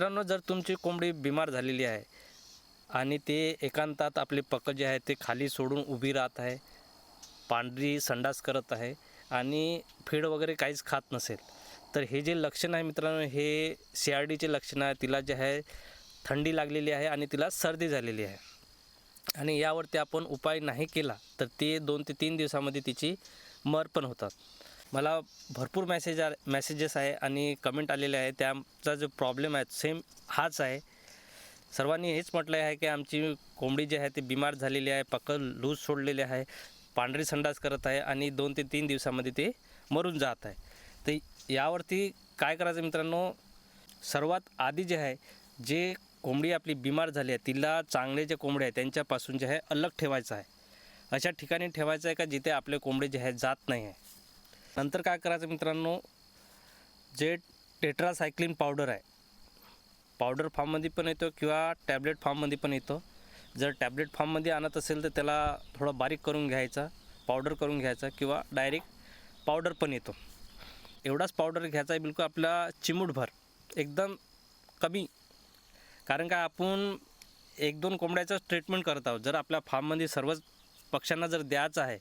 मित्रांनो जर तुमची कोंबडी बिमार झालेली आहे आणि ते एकांतात आपले पक जे आहे ते खाली सोडून उभी राहत आहे पांढरी संडास करत आहे आणि फीड वगैरे काहीच खात नसेल तर हे जे लक्षण आहे मित्रांनो हे सी आर डीचे लक्षण आहे. तिला जे आहे थंडी लागलेली आहे आणि तिला सर्दी झालेली आहे. आणि यावरती आपण उपाय नाही केला तर ते दोन ते तीन दिवसामध्ये तिची मर पण होतात. मला भरपूर मेसेज मेसेजेस आहे आणि कमेंट आलेले आहे. त्याचा जो प्रॉब्लेम आहे सेम हाच आहे. सर्वांनी हेच म्हटलं आहे की आमची कोंबडी जी आहे ती बिमार झालेली आहे पक्क लूज सोडलेली आहे पांढरी संडास करत आहे आणि दोन ते तीन दिवसामध्ये ते मरून जात आहे. तर यावरती काय करायचं मित्रांनो? सर्वात आधी जे आहे जे कोंबडी आपली बिमार झाली आहे तिला चांगले जे कोंबडे आहे त्यांच्यापासून जे आहे अलग ठेवायचं आहे. अशा ठिकाणी ठेवायचं आहे का जिथे आपले कोंबडे जे आहे जात नाही आहे? नंतर काय करायचं मित्रांनो? जे टेट्रासायक्लिन पावडर आहे. पावडर फॉर्ममध्ये पण येतो किंवा टॅबलेट फॉर्ममध्ये पण येतो. जर टॅबलेट फॉर्ममध्ये आणत असेल तर त्याला थोडं बारीक करून घ्यायचा पावडर करून घ्यायचा किंवा डायरेक्ट पावडर पण येतो. एवढाच पावडर घ्यायचा आहे बिलकुल आपला चिमूटभर. एकदम कमी. कारण का आपण एक दोन कोंबड्याचं ट्रीटमेंट करत आहोत. जर आपल्या फार्ममध्ये सर्वच पक्ष्यांना जर द्यायचं आहे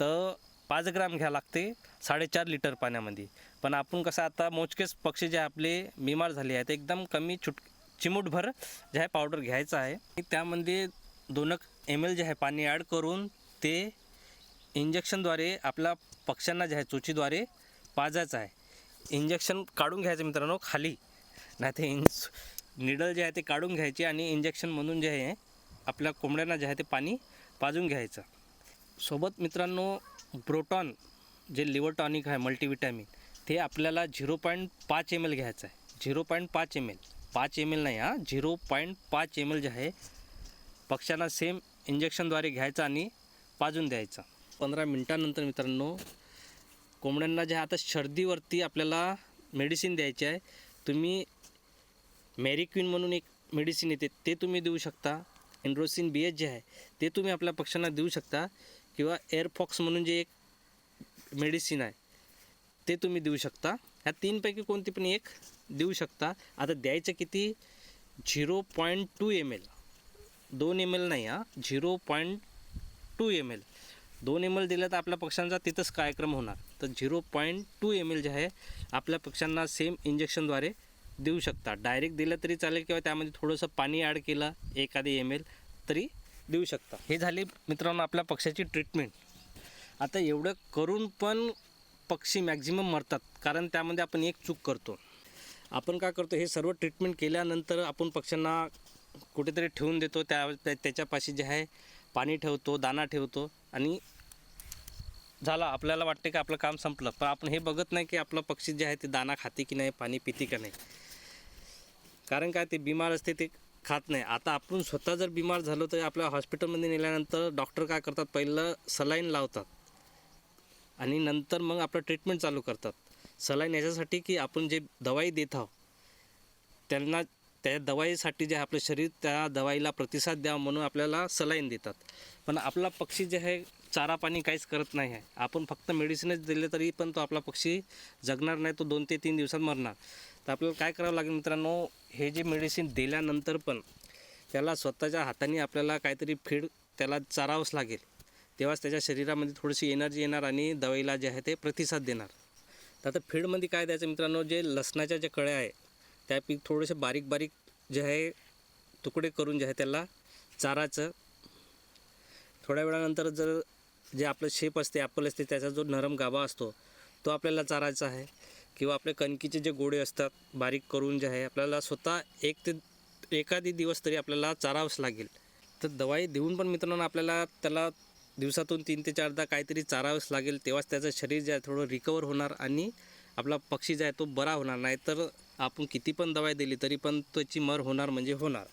तर पाच ग्राम घ्या लागते साडेचार लिटर पाण्यामध्ये. पण आपण कसं आता मोजकेच पक्षी जे आपले बिमार झाले आहेत एकदम कमी छुट चिमूटभर जे आहे पावडर घ्यायचं आहे. त्यामध्ये दोन एम एल जे आहे पाणी ॲड करून ते इंजेक्शनद्वारे आपल्या पक्ष्यांना जे आहे चोचीद्वारे पाजायचं आहे. इंजेक्शन काढून घ्यायचं मित्रांनो खाली. नाही ते इंज निडल जे आहे ते काढून घ्यायचे आणि इंजेक्शन म्हणून जे आहे आपल्या कोंबड्यांना जे आहे ते पाणी पाजून घ्यायचं. सोबत मित्रांनो ब्रोटॉन जे लिव्हर टॉनिक आहे मल्टीविटॅमिन ते आपल्याला झिरो पॉईंट पाच एम एल घ्यायचं आहे. झिरो पॉईंट पाच एम एल. पाच एम एल नाही हा. झिरो पॉईंट पाच एम एल जे आहे पक्ष्यांना सेम इंजेक्शनद्वारे घ्यायचं आणि पाजून द्यायचं. पंधरा मिनटानंतर मित्रांनो कोंबड्यांना जे आता सर्दीवरती आपल्याला मेडिसिन द्यायची आहे तुम्ही मॅरिक्विन म्हणून एक मेडिसिन येते ते तुम्ही देऊ शकता. एन्ड्रोसिन बी एच जे आहे ते तुम्ही आपल्या पक्ष्यांना देऊ शकता. किंवा एअरफॉक्स म्हणून जे एक मेडिसिन आहे ते तुम्ही देऊ शकता. ह्या तीनपैकी कोणती पण एक देऊ शकता. आता द्यायचं किती? Zero point two M L. दोन एम एल नाही हा. Zero point two M L. दोन एम एल दिलं तर आपल्या पक्ष्यांचा तिथंच कार्यक्रम होणार. तर zero point two M L जे आहे आपल्या पक्ष्यांना सेम इंजेक्शनद्वारे देऊ शकता. डायरेक्ट दिलं तरी चालेल किंवा त्यामध्ये थोडंसं पाणी ॲड केलं एखादी एम एल तरी देऊ शकता. हे झाली मित्रांनो आपल्या पक्ष्याची ट्रीटमेंट आता एवढं करून पण पक्षी मॅक्झिमम मरतात कारण त्यामध्ये आपण एक चूक करतो. आपण काय करतो हे सर्व ट्रीटमेंट केल्यानंतर आपण पक्ष्यांना कुठेतरी ठेवून देतो त्या त्याच्यापाशी जे आहे पाणी ठेवतो दाना ठेवतो आणि झाला आपल्याला वाटते की आपलं काम संपलं. पण आपण हे बघत नाही की आपलं पक्षी जे आहे ते दाना खाते की नाही पाणी पिते का नाही. कारण काय ते बिमार असते ते खात नाही. आता आपण स्वतः जर बिमार झालो तर आपल्या हॉस्पिटलमध्ये नेल्यानंतर डॉक्टर काय करतात? पहिलं सलाईन लावतात. आणि नंतर मग आपलं ट्रीटमेंट चालू करतात. सलाईन याच्यासाठी की आपण जे दवाई देत आहोत त्यांना त्या दवाईसाठी जे आपलं शरीर त्या दवाईला प्रतिसाद द्यावा म्हणून आपल्याला सलाईन देतात. पण आपला पक्षी जे आहे चारा पाणी काहीच करत नाही आहे. आपण फक्त मेडिसिनच दिले तरी पण तो आपला पक्षी जगणार नाही तो दोन ते तीन दिवसात मरणार. तर आपल्याला काय करावं लागेल मित्रांनो हे जे मेडिसिन दिल्यानंतर पण त्याला स्वतःच्या हाताने आपल्याला काहीतरी फीड त्याला चारावंच लागेल. तेव्हाच त्याच्या शरीरामध्ये थोडीशी एनर्जी येणार आणि दवाईला जे आहे ते प्रतिसाद देणार. तर आता फीडमध्ये काय द्यायचं मित्रांनो जे लसणाच्या ज्या कळ्या आहे त्या पीक थोडेसे बारीक बारीक जे आहे तुकडे करून जे आहे त्याला चाराचं थोड्या वेळानंतर जर जे आपलं शेप असते ॲपल असते त्याचा जो नरम गाभा असतो तो आपल्याला चारायचा आहे. किंवा आपले कणकीचे जे गोळे असतात बारीक करून जे आहे आपल्याला स्वतः एक ते एखादी दिवस तरी आपल्याला चारावंच लागेल. तर दवाई देऊन पण मित्रांनो आपल्याला त्याला दिवसातून तीन ते चारदा काहीतरी चारावंच लागेल तेव्हाच त्याचं शरीर जे आहे थोडं रिकवर होणार आणि आपला पक्षी जो आहे तो बरा होणार. नाही तर आपण किती पण दवाई दिली तरी पण त्याची मर होणार म्हणजे होणार.